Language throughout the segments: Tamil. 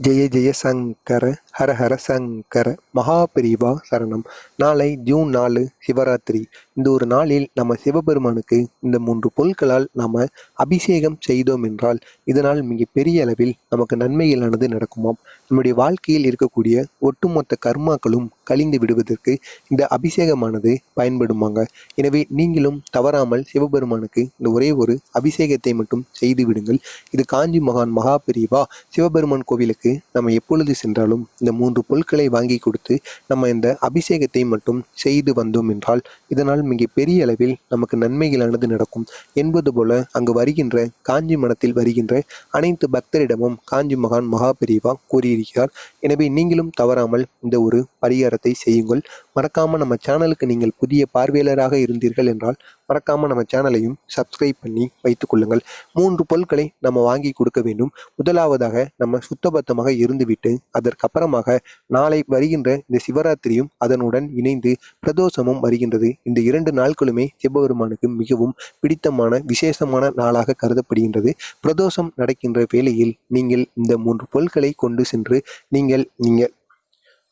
जय जय शंकर ஹர ஹர சங்கர மகாபிரிவா சரணம். நாளை ஜூன் நாலு சிவராத்திரி. இந்த ஒரு நாளில் நம்ம சிவபெருமானுக்கு இந்த மூன்று பொருட்களால் நாம் அபிஷேகம் செய்தோம் என்றால் இதனால் மிக பெரிய அளவில் நமக்கு நன்மைகளானது நடக்குமாம். நம்முடைய வாழ்க்கையில் இருக்கக்கூடிய ஒட்டுமொத்த கர்மாக்களும் கழிந்து விடுவதற்கு இந்த அபிஷேகமானது பயன்படுமாங்க. எனவே நீங்களும் தவறாமல் சிவபெருமானுக்கு இந்த ஒரே ஒரு அபிஷேகத்தை மட்டும் செய்து விடுங்கள். இது காஞ்சி மகான் மகாபிரிவா சிவபெருமான் கோவிலுக்கு நம்ம எப்பொழுது சென்றாலும் இந்த மூன்று பொருட்களை வாங்கி கொடுத்து நம்ம இந்த அபிஷேகத்தை மட்டும் செய்து வந்தோம் என்றால் இதனால் மிக பெரிய அளவில் நமக்கு நன்மைகளானது நடக்கும். என்பது போல அங்கு வருகின்ற காஞ்சி மடத்தில் வருகின்ற அனைத்து பக்தரிடமும் காஞ்சி மகான் மகாபிரிவா கூறியிருக்கிறார். எனவே நீங்களும் தவறாமல் இந்த ஒரு பரிகாரத்தை செய்யுங்கள். மறக்காமல் நம்ம சேனலுக்கு நீங்கள் புதிய பார்வையாளராக இருந்தீர்கள் என்றால் மறக்காமல் நம்ம சேனலையும் சப்ஸ்கிரைப் பண்ணி வைத்துக் கொள்ளுங்கள். மூன்று பொருட்களை நம்ம வாங்கி கொடுக்க வேண்டும். முதலாவதாக நம்ம சுத்தபத்தமாக இருந்துவிட்டு அதற்கப்புறமாக நாளை வருகின்ற இந்த சிவராத்திரியும் அதனுடன் இணைந்து பிரதோஷமும் வருகின்றது. இந்த இரண்டு நாட்களுமே சிவபெருமானுக்கு மிகவும் பிடித்தமான விசேஷமான நாளாக கருதப்படுகின்றது. பிரதோஷம் நடக்கின்ற வேளையில் நீங்கள் இந்த மூன்று பொருட்களை கொண்டு சென்று நீங்கள் நீங்கள்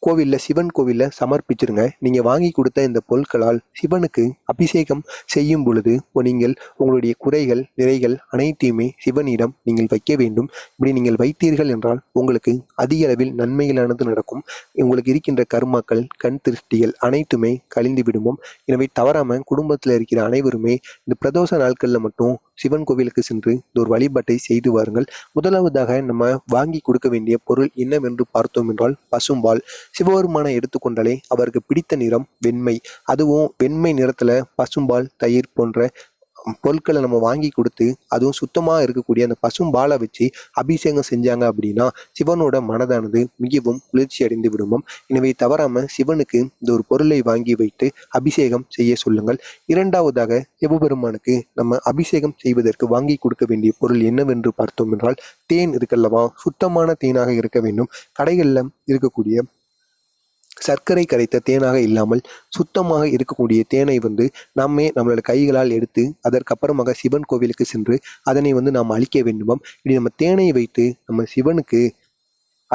கோவிலில் சிவன் கோவிலில் சமர்ப்பிச்சிருங்க. நீங்கள் வாங்கி கொடுத்த இந்த பொருட்களால் சிவனுக்கு அபிஷேகம் செய்யும் பொழுது நீங்கள் உங்களுடைய குறைகள் நிறைகள் அனைத்தையுமே சிவனிடம் நீங்கள் வைக்க வேண்டும். இப்படி நீங்கள் வைத்தீர்கள் என்றால் உங்களுக்கு அதிக அளவில் நன்மைகளானது நடக்கும். உங்களுக்கு இருக்கின்ற கர்மாக்கள் கண் திருஷ்டிகள் அனைத்துமே கழிந்து விடுமோம் எனவே தவறாமல் குடும்பத்தில் இருக்கிற அனைவருமே இந்த பிரதோஷ நாட்களில் மட்டும் சிவன் கோவிலுக்கு சென்று இந்த ஒரு வழிபாட்டை செய்து வாருங்கள். முதலாவதாக நம்ம வாங்கி கொடுக்க வேண்டிய பொருள் என்னவென்று பார்த்தோம் என்றால் பசும்பால் சிவபெருமானை எடுத்துக்கொண்டாலே அவருக்கு பிடித்த நிறம் வெண்மை. அதுவும் வெண்மை நிறத்துல பசும்பால் தயிர் போன்ற பொருட்களை நம்ம வாங்கி கொடுத்து அதுவும் சுத்தமாக இருக்கக்கூடிய அந்த பசும்பாலை வச்சு அபிஷேகம் செஞ்சாங்க அப்படின்னா சிவனோட மனதானது மிகவும் குளிர்ச்சி அடைந்து விடுமாம் எனவே தவறாமல் சிவனுக்கு இந்த ஒரு பொருளை வாங்கி வைத்து அபிஷேகம் செய்ய சொல்லுங்கள். இரண்டாவதாக சிவபெருமானுக்கு நம்ம அபிஷேகம் செய்வதற்கு வாங்கி கொடுக்க வேண்டிய பொருள் என்னவென்று பார்த்தோம் என்றால் தேன் இருக்கல்லவா சுத்தமான தேனாக இருக்க வேண்டும். கடைகளில் இருக்கக்கூடிய சர்க்கரை கரைத்த தேனாக இல்லாமல் சுத்தமாக இருக்கக்கூடிய தேனை வந்து நம்மே நம்மளோட கைகளால் எடுத்து அதற்கப்புறமாக சிவன் கோவிலுக்கு சென்று அதனை வந்து நாம் அழிக்க வேண்டுமாம். இப்படி நம்ம தேனை வைத்து நம்ம சிவனுக்கு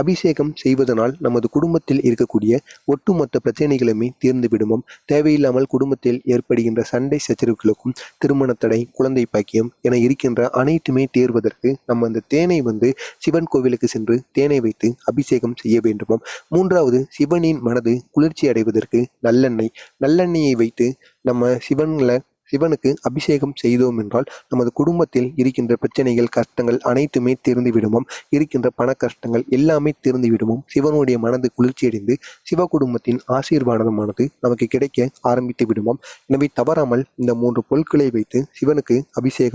அபிஷேகம் செய்வதனால் நமது குடும்பத்தில் இருக்கக்கூடிய ஒட்டுமொத்த பிரச்சனைகளுமே தீர்ந்துவிடுமோம். தேவையில்லாமல் குடும்பத்தில் ஏற்படுகின்ற சண்டை சச்சரவுகளுக்கும் திருமண தடை குழந்தை பாக்கியம் என இருக்கின்ற அனைத்துமே தேர்வதற்கு நம்ம அந்த தேனை வந்து சிவன் கோவிலுக்கு சென்று தேனை வைத்து அபிஷேகம் செய்ய வேண்டுமாம். மூன்றாவது சிவனின் மனது குளிர்ச்சி அடைவதற்கு நல்லெண்ணெய். நல்லெண்ணெயை வைத்து நம்ம சிவனில் சிவனுக்கு அபிஷேகம் செய்தோம் என்றால் நமது குடும்பத்தில் இருக்கின்ற பிரச்சனைகள் கஷ்டங்கள் அனைத்துமே தீர்ந்து விடுமாம் இருக்கின்ற பண கஷ்டங்கள் எல்லாமே தீர்ந்து விடுவோம் சிவனுடைய மனது குளிர்ச்சியடைந்து சிவ குடும்பத்தின் ஆசீர்வாதமானது நமக்கு கிடைக்க ஆரம்பித்து விடுமாம் எனவே தவறாமல் இந்த மூன்று பொருட்களை வைத்து சிவனுக்கு அபிஷேகம்